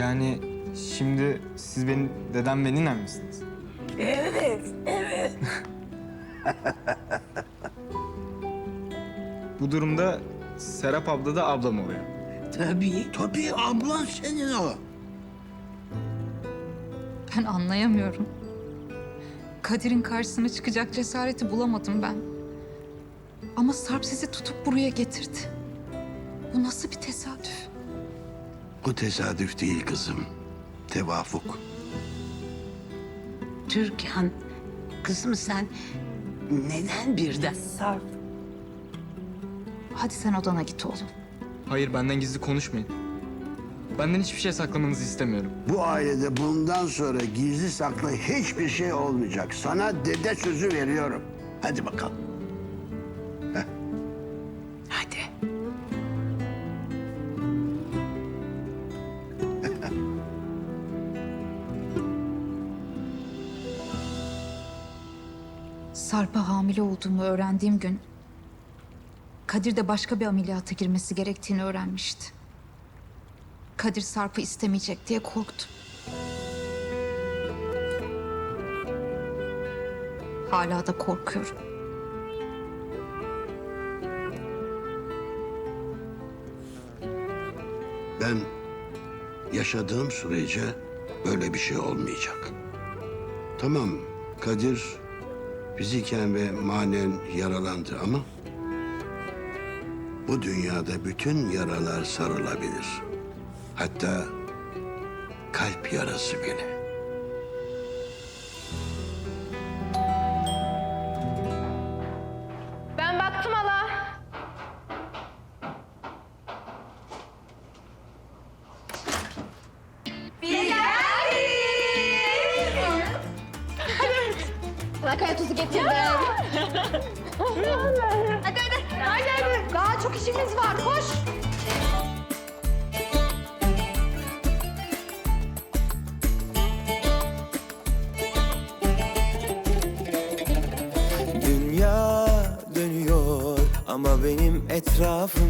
Yani şimdi siz benim dedem ve ninem misiniz? Evet, evet. Bu durumda Serap abla da ablam oluyor. Tabii, tabii ablan senin o. Ben anlayamıyorum. Kadir'in karşısına çıkacak cesareti bulamadım ben. Ama Sarp sizi tutup buraya getirdi. Bu nasıl bir tesadüf? Bu tesadüf değil kızım. Tevafuk. Türkan, kızım sen neden birden Sarp? Hadi sen odana git oğlum. Hayır benden gizli konuşmayın. Benden hiçbir şey saklamanızı istemiyorum. Bu ailede bundan sonra gizli saklı hiçbir şey olmayacak. Sana dede sözü veriyorum. Hadi bakalım. Sarp'a hamile olduğumu öğrendiğim gün... Kadir de başka bir ameliyata girmesi gerektiğini öğrenmişti. Kadir Sarp'ı istemeyecek diye korktum. Hala da korkuyorum. Ben yaşadığım sürece böyle bir şey olmayacak. Tamam Kadir fiziken ve manen yaralandı ama bu dünyada bütün yaralar sarılabilir. Hatta kalp yarası bile. Lakaya tuzu getirdim. hadi hadi. Hadi hadi. Daha çok işimiz var. Koş. Dünya dönüyor ama benim etrafım